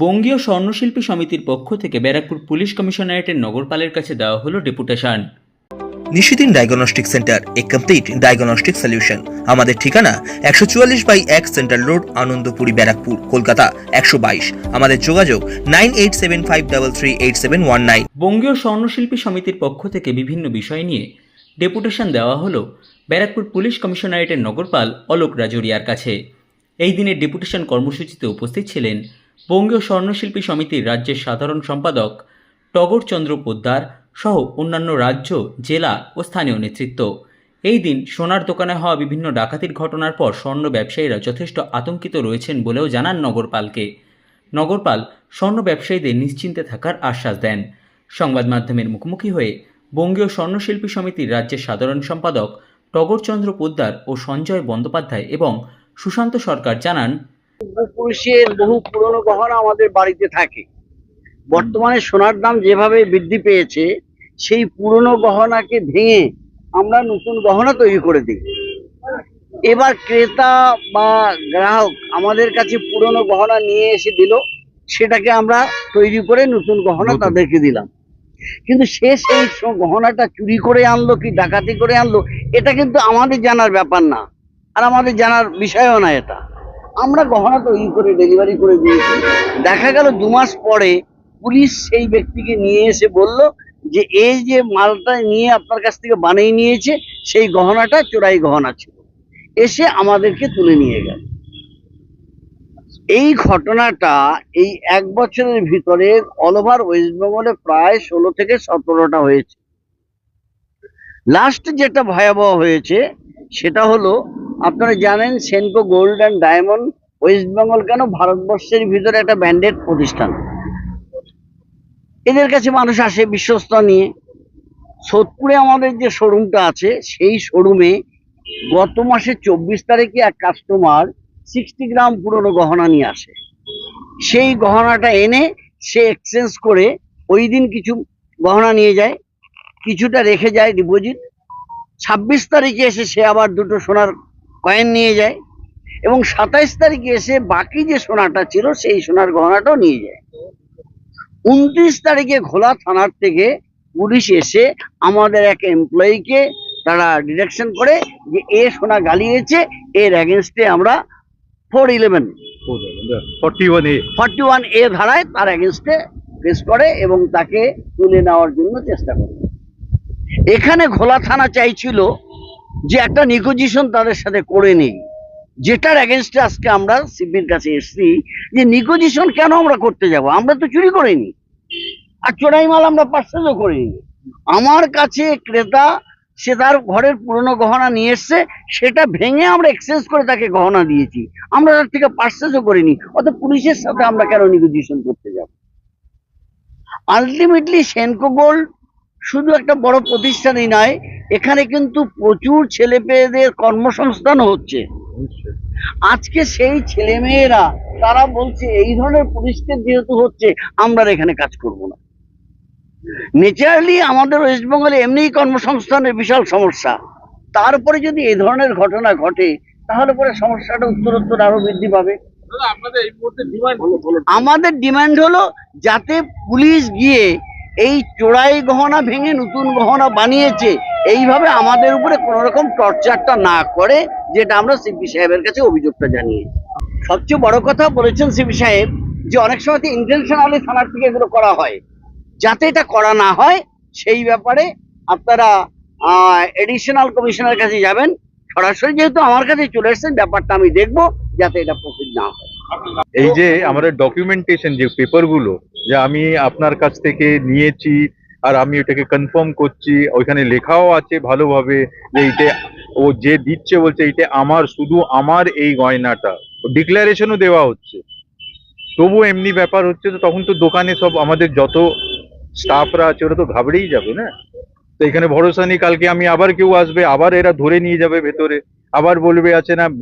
বঙ্গীয় স্বর্ণশিল্পী সমিতির পক্ষ থেকে ব্যারাকপুর পুলিশ কমিশনারেটের নগরপালের কাছে দেওয়া হলো ডেপুটেশন। নিশিদিন ডায়াগনস্টিক সেন্টার এ কমপ্লিট ডায়াগনস্টিক সলিউশন। আমাদের ঠিকানা একশো চুয়াল্লিশ বাই এক সেন্ট্রাল রোড আনন্দপুরি ব্যারাকপুর কলকাতা একশো বাইশ। আমাদের যোগাযোগ nine eight seven five double three eight seven one nine. বঙ্গীয় স্বর্ণশিল্পী সমিতির পক্ষ থেকে বিভিন্ন বিষয় নিয়ে ডেপুটেশন দেওয়া হলো ব্যারাকপুর পুলিশ কমিশনারেটের নগরপাল অলোক রাজুরিয়ার কাছে। এই দিনের ডেপুটেশন কর্মসূচিতে উপস্থিত ছিলেন বঙ্গীয় স্বর্ণশিল্পী সমিতির রাজ্যের সাধারণ সম্পাদক টগরচন্দ্র পোদ্দার সহ অন্যান্য রাজ্য, জেলা ও স্থানীয় নেতৃত্ব। এই দিন সোনার দোকানে হওয়া বিভিন্ন ডাকাতির ঘটনার পর স্বর্ণ ব্যবসায়ীরা যথেষ্ট আতঙ্কিত রয়েছেন বলেও জানান নগরপালকে। নগরপাল স্বর্ণ ব্যবসায়ীদের নিশ্চিন্তে থাকার আশ্বাস দেন। সংবাদ মাধ্যমের মুখোমুখি হয়ে বঙ্গীয় স্বর্ণশিল্পী সমিতির রাজ্যের সাধারণ সম্পাদক টগরচন্দ্র পোদ্দার ও সঞ্জয় বন্দ্যোপাধ্যায় এবং সুশান্ত সরকার জানান পূর্বপুরুষের বহু পুরনো গহনা আমাদের বাড়িতে থাকে। বর্তমানে সোনার দাম যেভাবে বৃদ্ধি পেয়েছে সেই পুরনো গহনাকে ভেঙে আমরা নতুন গহনা তৈরি করে দিই। এবার ক্রেতা বা গ্রাহক আমাদের কাছে পুরনো গহনা নিয়ে এসে দিল সেটাকে আমরা তৈরি করে নতুন গহনা তাদেরকে দিলাম। কিন্তু সে সেই গহনাটা চুরি করে আনলো কি ডাকাতি করে আনলো এটা কিন্তু আমাদের জানার ব্যাপার না। আর আমাদের জানার বিষয়ও না এটা। আমরা গহনা তৈরি করে ডেলিভারি করে দিয়েছি। দেখা গেল দু মাস পরে পুলিশ সেই ব্যক্তিকে নিয়ে এসে বলল যে, এই যে মালটা নিয়ে আপনার কাছ থেকে বানিয়ে নিয়েছে, সেই গহনাটা চোরাই গহনা ছিল। এসে আমাদেরকে তুলে নিয়ে গেল। এই ঘটনাটা এই এক বছরের ভিতরে অল ওভার ওয়েস্ট বেঙ্গলে প্রায় ষোলো থেকে সতেরোটা হয়েছে। লাস্ট যেটা ভয়াবহ হয়েছে, সেটা হলো আপনারা জানেন Senco gold and diamond, West Bengal কেন? ভারতবর্ষের ভিতরে একটা ব্যান্ডেড প্রতিষ্ঠান। এদের কাছে মানুষ আসে বিশ্বস্ত নিয়ে। সোদপুরে আমাদের যে শোরুমটা আছে, সেই শোরুমে গত মাসে চব্বিশ তারিখে এক কাস্টমার সিক্সটি গ্রাম পুরনো গহনা নিয়ে আসে। সেই গহনাটা এনে সে এক্সচেঞ্জ করে ওই দিন কিছু গহনা নিয়ে যায়, কিছুটা রেখে যায় ডিপোজিট ছাব্বিশ তারিখে এসে সে আবার দুটো সোনার কয়েন নিয়ে যায় এবং সাতাইশ তারিখে এসে বাকি যে সোনাটা ছিল সেই সোনার গহনাটাও নিয়ে যায়। উনত্রিশ তারিখে ঘোলা থানার থেকে পুলিশ এসে আমাদের এক এমপ্লয়িকে তারা ডিরেকশন করে যে এ সোনা গালিয়েছে এর অ্যাগেনস্টে আমরা four eleven forty one A forty one A ধারায় তার অ্যাগেনস্টে ফেস করে এবং তাকে তুলে নেওয়ার জন্য চেষ্টা করে। এখানে ঘোলা থানা চাইছিল যে একটা নিগোজিয়েশন তাদের সাথে করে নেই। যেটার অ্যাগেনস্টে আজকে আমরা সিপির কাছে এসেছি যে নিগোজিয়েশন কেন আমরা করতে যাব? আমরা তো চুরি করিনি। আর চোরাই মাল আমরা পার্সেলও করিনি। আমার কাছে ক্রেতা, সে তার ঘরের পুরনো গহনা নিয়ে এসছে, সেটা ভেঙে আমরা এক্সচেঞ্জ করে তাকে গহনা দিয়েছি। আমরা তার থেকে পার্সেসও করিনি। অত পুলিশের সাথে আমরা কেন নিগোজিয়েশন করতে যাব? আলটিমেটলি সেনকো গোল্ড শুধু একটা বড় প্রতিষ্ঠানই নয় এখানে কিন্তু প্রচুর ছেলে পেয়েদের কর্মসংস্থান হচ্ছে। আজকে সেই ছেলে মেয়েরা তারা বলছে এই ধরনের পরিস্থিতি যেহেতু হচ্ছে আমরা এখানে কাজ করব না। নেচারালি আমাদের ওয়েস্ট বেঙ্গলে এমনিই কর্মসংস্থানের বিশাল সমস্যা। তারপরে যদি এই ধরনের ঘটনা ঘটে তাহলে পরে সমস্যাটা উত্তরোত্তর আরও বৃদ্ধি পাবে। আমাদের ডিমান্ড হলো যাতে পুলিশ গিয়ে এই চোরাই গহনা ভেঙে নতুন গহনা বানিয়েছে, এইভাবে আমাদের উপরে কোনো রকম টর্চারটা না করে, যেটা আমরা সিপি সাহেবের কাছে অভিযোগটা জানিয়েছি। সবচেয়ে বড় কথা বলেছেন সিপি সাহেব যে অনেক সময় ইন্টেনশনালি থানার থেকে এগুলো করা হয়। যাতে এটা করা না হয়, সেই ব্যাপারে আপনারা এডিশনাল কমিশনের কাছে যাবেন। সরাসরি যেহেতু আমার কাছে চলে এসেছেন, ব্যাপারটা আমি দেখব যাতে এটা প্রফিট না হয়। এই যে আমাদের ডকুমেন্টেশন যে পেপারগুলো যে আমি আপনার কাছ থেকে নিয়েছি আর আমি ওটাকে কনফার্ম করছি ওইখানে লেখাও আছে ভালোভাবে যে এইটা ও যে দিচ্ছে বলছে এইটা আমার শুধু আমার এই গয়নাটা। ডিক্লারেশনও দেওয়া হচ্ছে। তবু এমনি ব্যাপার হচ্ছে তো তখন তো দোকানে সব আমাদের যত স্টাফরা আছে ওরা তো ঘাবড়েই যাবে না? তো এখানে ভরসা নেই কালকে আমি আবার কেউ আসবে আবার এরা ধরে নিয়ে যাবে ভেতরে। আবার বলবে আছে না আহ,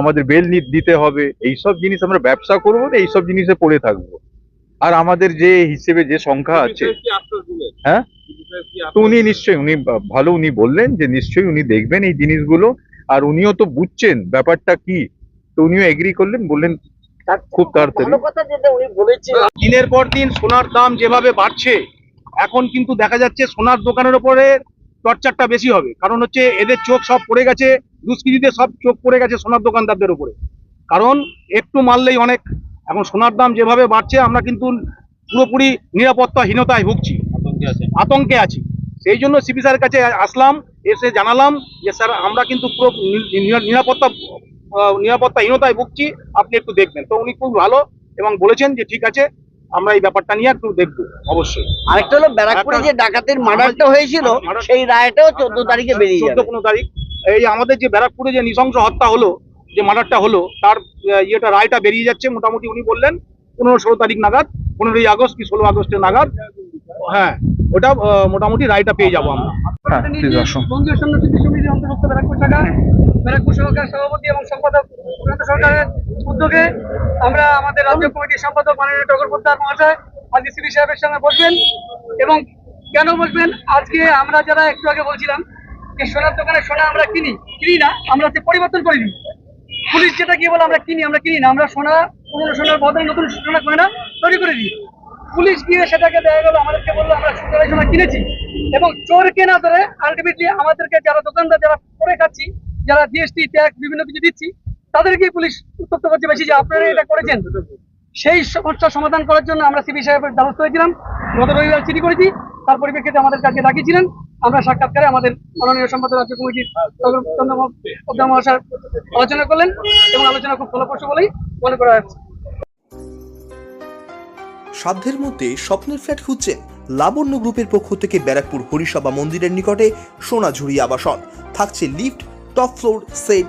আমাদের বেল দিতে হবে। এইসব জিনিস আমরা ব্যবসা করব না এইসব জিনিসে পড়ে থাকব। আর আমাদের যে হিসেবে যে সংখ্যা আছে হ্যাঁ? তো উনি নিশ্চয়ই উনি ভালো উনি বললেন যে নিশ্চয়ই উনি দেখবেন এই জিনিসগুলো। আর উনিও তো বুঝছেন ব্যাপারটা কি। তো উনিও এগ্রি করলেন বললেন খুব তাড়াতাড়ি। ভালো কথা যেটা উনি বলেছেন। দিনের পর দিন সোনার দাম যেভাবে বাড়ছে এখন কিন্তু দেখা যাচ্ছে সোনার দোকানের ওপরে টর্চারটা বেশি হবে। কারণ হচ্ছে এদের চোখ সব পড়ে গেছে দুষ্কৃতীদের সব চোখ পড়ে গেছে সোনার দোকানদারদের উপরে। কারণ একটু মারলেই অনেক। এখন সোনার দাম যেভাবে বাড়ছে আমরা কিন্তু পুরোপুরি নিরাপত্তাহীনতায় ভুগছি। আতঙ্কে আছি। সেই জন্য সিপি স্যারের কাছে আসলাম এসে জানালাম যে স্যার আমরা কিন্তু পুরো নিরাপত্তা নিরাপত্তাহীনতায় ভুগছি। আপনি একটু দেখবেন। তো উনি খুব ভালো এবং বলেছেন যে ঠিক আছে। আমরা এই ব্যাপারটা নিয়ে একটু দেখব অবশ্যই। আরেকটা হলো ব্যারাকপুরে যে ডাকাতের মার্ডারটা হয়েছিল সেই রায়টাও চোদ্দ তারিখে বেরিয়ে চোদ্দ পনেরো তারিখ। এই আমাদের যে ব্যারাকপুরে যে নৃশংস হত্যা হলো যে মার্ডারটা হলো তার ইয়েটা রায়টা বেরিয়ে যাচ্ছে মোটামুটি উনি বললেন পনেরো ষোলো তারিখ নাগাদ পনেরোই আগস্ট কি ষোলো আগস্টের নাগাদ। হ্যাঁ ওটা আহ, মোটামুটি রায়টা পেয়ে যাব আমরা। অন্তর্ভুক্ত ব্যারাকপুর সভাপতি এবং সম্পাদক সরকারের উদ্যোগে আমরা আমাদের রাজ্য কমিটির সম্পাদক মাননীয় টগর পোদ্দার মহাশয় আজকে সিবি সাহেবের সঙ্গে বসবেন এবং কেন বসবেন? আজকে আমরা যারা একটু আগে বলছিলাম যে সোনার দোকানে সোনা আমরা কিনি কিনি না, আমরা পরিবর্তন করে পুলিশ যেটা কি বলে আমরা কিনি আমরা কিনি না, আমরা সোনা, পুরোনো সোনার বদলে নতুন সোনা গয়না তৈরি করে দিই। পুলিশ গিয়ে সেটাকে দেখা গেল, আমাদেরকে বলল, আমরা সুতরাং সোনা কিনেছি। এবং চোর কেনা ধরে আলটিমেটলি আমাদেরকে যারা দোকানদার, যারা করে খাচ্ছি, যারা জিএসটি ট্যাক্স বিভিন্ন কিছু দিচ্ছি তাদেরকে পুলিশ উত্তপ্ত করছে বেশি যে আপনারা এটা করেছেন। সেই সমস্যা সমাধান করার জন্য আমরা সিবি সাহেবের দ্বারস্থ হয়েছিলাম। গত রবিবার চিঠি করেছি। তার পরিপ্রেক্ষিতে আমাদের কাছে ডাকিয়েছিলেন। আমরা সাক্ষাৎকারে আমাদের মাননীয় সম্পাদক রাজ্য কমিটির চন্দ্র মহাশয় আলোচনা করলেন এবং আলোচনা খুব ফলপ্রসূ বলেই মনে করা হচ্ছে। সাধ্যের মধ্যে স্বপ্নের ফ্ল্যাট খুঁজছেন লাবণ্য গ্রুপের পক্ষ থেকে ব্যারাকপুর হরিসভা মন্দিরের নিকটে সোনাঝুরি আবাসন। থাকছে lift, top floor set